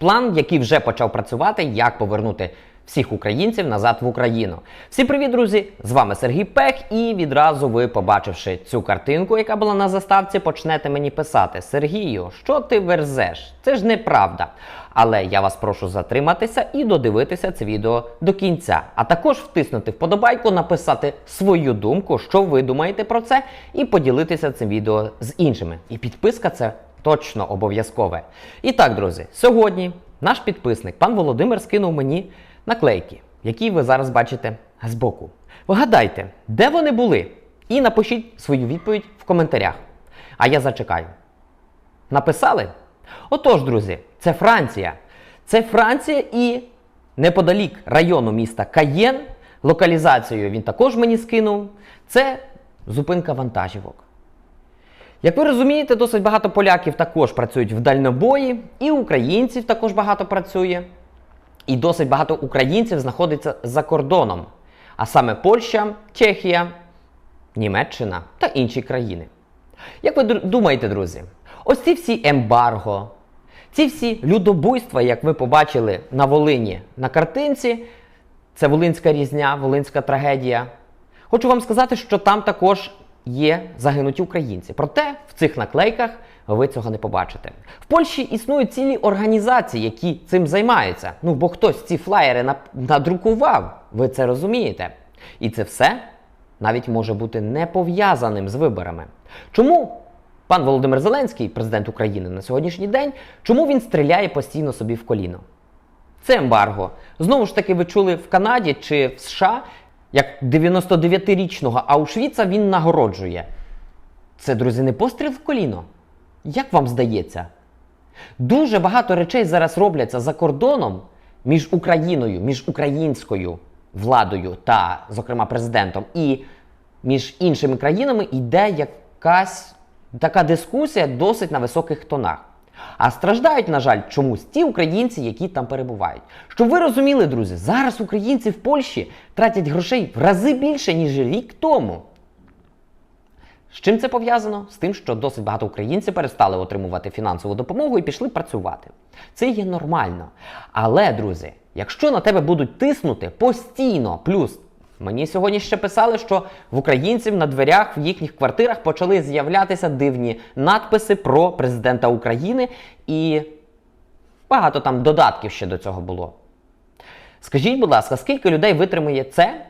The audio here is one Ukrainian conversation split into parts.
План, який вже почав працювати, як повернути всіх українців назад в Україну. Всім привіт, друзі! З вами Сергій Пех, і відразу ви, побачивши цю картинку, яка була на заставці, почнете мені писати: Сергію, що ти верзеш? Це ж неправда. Але я вас прошу затриматися і додивитися це відео до кінця. А також втиснути вподобайку, написати свою думку, що ви думаєте про це, і поділитися цим відео з іншими. І підписка це точно обов'язкове. І так, друзі, сьогодні наш підписник, пан Володимир, скинув мені наклейки, які ви зараз бачите збоку. Вгадайте, де вони були? І напишіть свою відповідь в коментарях. А я зачекаю. Написали? Отож, друзі, це Франція. Це Франція і неподалік району міста Каєн. Локалізацію він також мені скинув. Це зупинка вантажівок. Як ви розумієте, досить багато поляків також працюють в дальнобої, і українців також багато працює. І досить багато українців знаходиться за кордоном, а саме Польща, Чехія, Німеччина та інші країни. Як ви думаєте, друзі, ось ці всі ембарго, ці всі людобуйства, як ви побачили на Волині на картинці, це Волинська різня, Волинська трагедія. Хочу вам сказати, що там також є загинуті українці. Проте в цих наклейках ви цього не побачите. В Польщі існують цілі організації, які цим займаються. Ну бо хтось ці флаєри надрукував, ви це розумієте. І це все навіть може бути не пов'язаним з виборами. Чому пан Володимир Зеленський, президент України на сьогоднішній день, чому він стріляє постійно собі в коліно? Це ембарго. Знову ж таки, ви чули в Канаді чи в США, як 99-річного Аушвіца він нагороджує. Це, друзі, не постріл в коліно. Як вам здається? Дуже багато речей зараз робляться за кордоном між Україною, між українською владою та, зокрема, президентом, і між іншими країнами йде якась така дискусія досить на високих тонах. А страждають, на жаль, чомусь ті українці, які там перебувають. Щоб ви розуміли, друзі, зараз українці в Польщі тратять грошей в рази більше, ніж рік тому. З чим це пов'язано? З тим, що досить багато українців перестали отримувати фінансову допомогу і пішли працювати. Це є нормально. Але, друзі, якщо на тебе будуть тиснути постійно, плюс мені сьогодні ще писали, що в українців на дверях в їхніх квартирах почали з'являтися дивні надписи про президента України, і багато там додатків ще до цього було. Скажіть, будь ласка, скільки людей витримує це?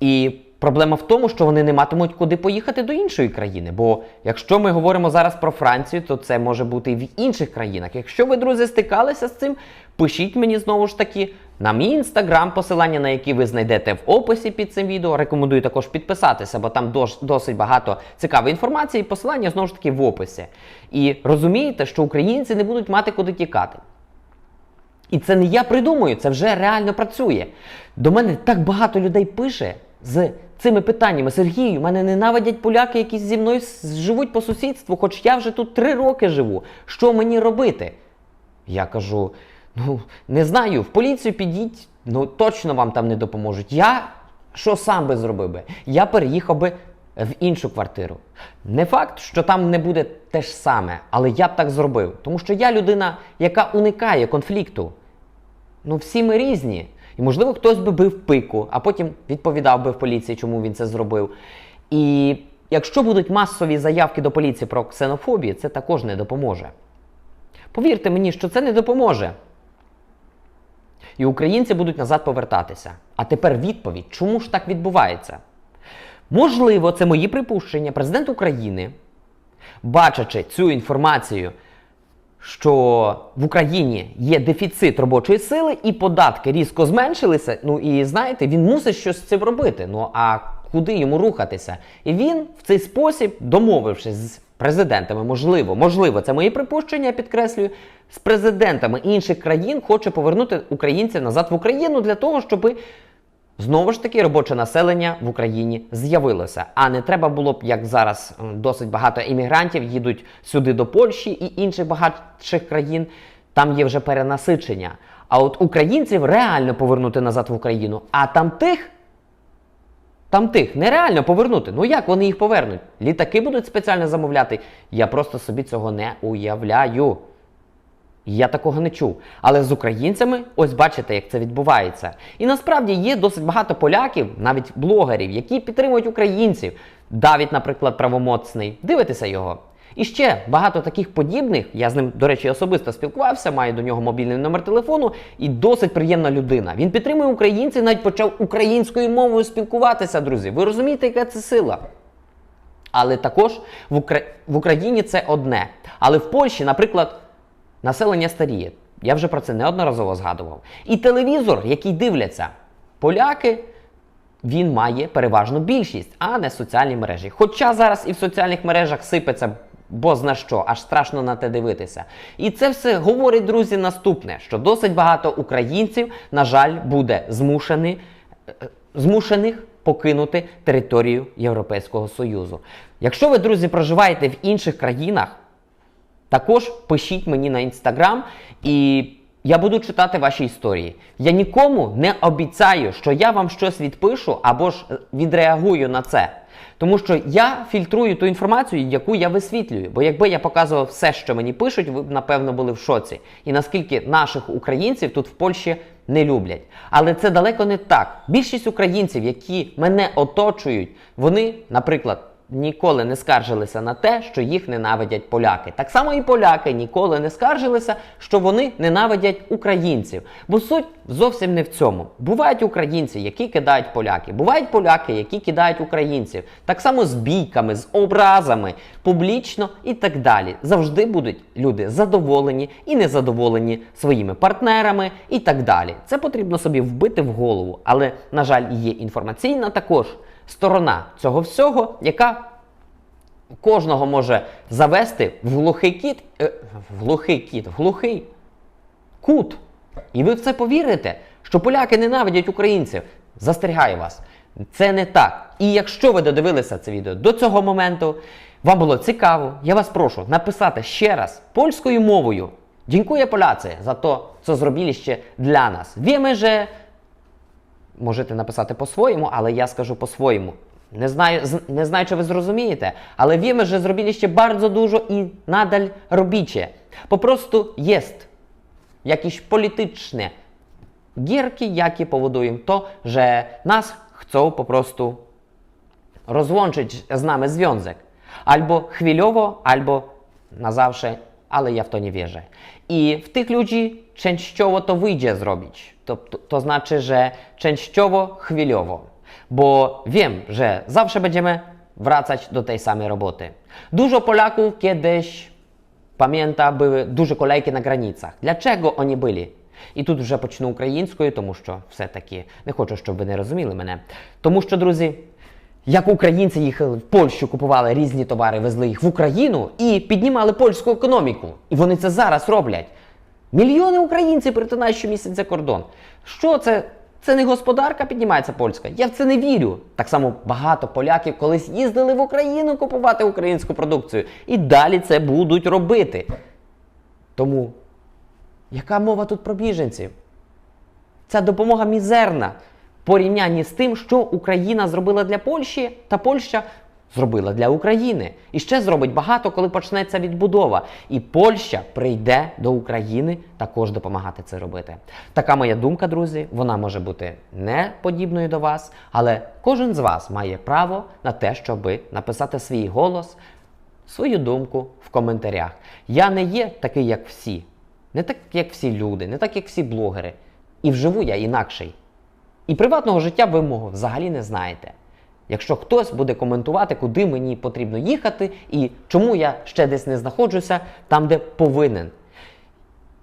І проблема в тому, що вони не матимуть куди поїхати до іншої країни. Бо якщо ми говоримо зараз про Францію, то це може бути і в інших країнах. Якщо ви, друзі, стикалися з цим, пишіть мені знову ж таки на мій інстаграм, посилання на який ви знайдете в описі під цим відео. Рекомендую також підписатися, бо там досить багато цікавої інформації. Посилання знову ж таки в описі. І розумієте, що українці не будуть мати куди тікати. І це не я придумую, це вже реально працює. До мене так багато людей пише з цими питаннями. Сергію, мене ненавидять поляки, які зі мною живуть по сусідству, хоч я вже тут три роки живу. Що мені робити? Я кажу: ну, не знаю, в поліцію підіть, ну точно вам там не допоможуть. Я що сам би зробив би? Я переїхав би в іншу квартиру. Не факт, що там не буде те ж саме, але я б так зробив. Тому що я людина, яка уникає конфлікту. Ну, всі ми різні. І, можливо, хтось би бив пику, а потім відповідав би в поліції, чому він це зробив. І якщо будуть масові заявки до поліції про ксенофобію, це також не допоможе. Повірте мені, що це не допоможе. І українці будуть назад повертатися. А тепер відповідь, чому ж так відбувається? Можливо, це мої припущення. Президент України, бачачи цю інформацію, що в Україні є дефіцит робочої сили і податки різко зменшилися. Ну і знаєте, він мусить щось з цим робити. Ну а куди йому рухатися? І він в цей спосіб, домовившись з президентами, можливо, можливо, це мої припущення, я підкреслюю, з президентами інших країн хоче повернути українців назад в Україну для того, щоби Знову ж таки, робоче населення в Україні з'явилося. А не треба було б, як зараз досить багато іммігрантів їдуть сюди до Польщі і інших багатших країн. Там є вже перенасичення. А от українців реально повернути назад в Україну, а там тих. Там тих нереально повернути. Ну як вони їх повернуть? Літаки будуть спеціально замовляти. Я просто собі цього не уявляю. Я такого не чув. Але з українцями, ось бачите, як це відбувається. І насправді є досить багато поляків, навіть блогерів, які підтримують українців. Давід, наприклад, правомоцний. Дивитеся його. І ще багато таких подібних. Я з ним, до речі, особисто спілкувався, маю до нього мобільний номер телефону і досить приємна людина. Він підтримує українців, навіть почав українською мовою спілкуватися, друзі. Ви розумієте, яка це сила? Але також в, Укра... в Україні це одне. Але в Польщі, наприклад, населення старіє. Я вже про це неодноразово згадував. І телевізор, який дивляться поляки, він має переважну більшість, а не соціальні мережі. Хоча зараз і в соціальних мережах сипеться бо зна що, аж страшно на те дивитися. І це все говорить, друзі, наступне: що досить багато українців, на жаль, буде змушений, е, змушених покинути територію Європейського Союзу. Якщо ви, друзі, проживаєте в інших країнах, також пишіть мені на інстаграм, і я буду читати ваші історії. Я нікому не обіцяю, що я вам щось відпишу або ж е, відреагую на це. Тому що я фільтрую ту інформацію, яку я висвітлюю. Бо якби я показував все, що мені пишуть, ви б напевно були в шоці. І наскільки наших українців тут в Польщі не люблять. Але це далеко не так. Більшість українців, які мене оточують, вони, наприклад, ніколи не скаржилися на те, що їх ненавидять поляки. Так само і поляки ніколи не скаржилися, що вони ненавидять українців. Бо суть зовсім не в цьому. Бувають українці, які кидають поляки, бувають поляки, які кидають українців. Так само з бійками, з образами, публічно і так далі. Завжди будуть люди задоволені і незадоволені своїми партнерами і так далі. Це потрібно собі вбити в голову. Але, на жаль, є інформаційна також сторона цього всього, яка кожного може завести в глухий кіт, е, в глухий кіт, в глухий кут. І ви в це повірите, що поляки ненавидять українців. Застерігаю вас. Це не так. І якщо ви додивилися це відео до цього моменту, вам було цікаво, я вас прошу написати ще раз польською мовою. Dziękuję Polacy za to, co zrobiliście dla nas. Wiemy, że можете написати по-своєму, але я скажу по-своєму. Не знаю, з- не знаю, чи ви зрозумієте, ale wiemy, że zrobiliście bardzo dużo i nadal robicie. Po prostu jest jakieś polityczne gierki, jakie powodują to, że nas chcą rozłączyć z nami związek. Albo chwilowo, albo na zawsze, ale ja w to nie wierzę. I w tych ludzi częściowo to wyjdzie zrobić. To, to, to znaczy, że częściowo, chwilowo. Bo wiem, że zawsze będziemy wracać do tej samej roboty. Dużo Polaków kiedyś Пам'ята, були дуже kolejki на границях. Для чого вони були? І тут вже почну українською, тому що все-таки не хочу, щоб ви не розуміли мене. Тому що, друзі, як українці їхали в Польщу, купували різні товари, везли їх в Україну і піднімали польську економіку. І вони це зараз роблять. Мільйони українців перетинають щомісяця кордон. Що це? Це не господарка піднімається польська. Я в це не вірю. Так само багато поляків колись їздили в Україну купувати українську продукцію. І далі це будуть робити. Тому, яка мова тут про біженців? Ця допомога мізерна порівнянні з тим, що Україна зробила для Польщі, та Польща зробила для України. І ще зробить багато, коли почнеться відбудова. І Польща прийде до України також допомагати це робити. Така моя думка, друзі. Вона може бути не подібною до вас, але кожен з вас має право на те, щоб написати свій голос, свою думку в коментарях. Я не є такий, як всі. Не так, як всі люди, не так, як всі блогери. І вживу я інакший. І приватного життя ви мого взагалі не знаєте. Якщо хтось буде коментувати, куди мені потрібно їхати і чому я ще десь не знаходжуся там, де повинен.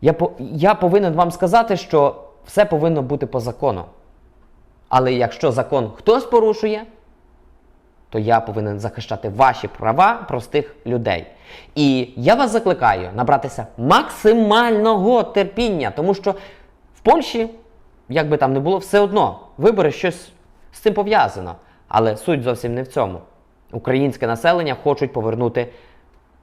Я, я повинен вам сказати, що все повинно бути по закону. Але якщо закон хтось порушує, то я повинен захищати ваші права простих людей. І я вас закликаю набратися максимального терпіння, тому що в Польщі, як би там не було, все одно вибори щось з цим пов'язано. Але суть зовсім не в цьому. Українське населення хочуть повернути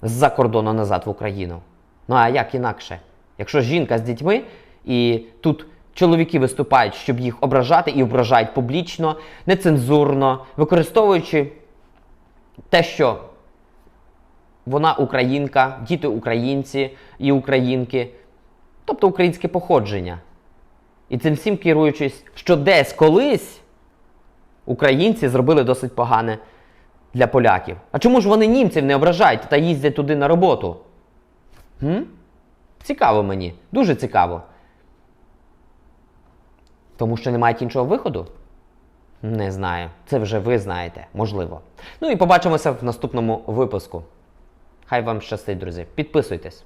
з-за кордону назад в Україну. Ну а як інакше? Якщо жінка з дітьми і тут чоловіки виступають, щоб їх ображати і ображають публічно, нецензурно, використовуючи те, що вона українка, діти українці і українки, тобто українське походження. І цим всім керуючись, що десь колись українці зробили досить погане для поляків. А чому ж вони німців не ображають та їздять туди на роботу? М? Цікаво мені, дуже цікаво. Тому що не мають іншого виходу? Не знаю. Це вже ви знаєте, можливо. Ну і побачимося в наступному випуску. Хай вам щастить, друзі. Підписуйтесь.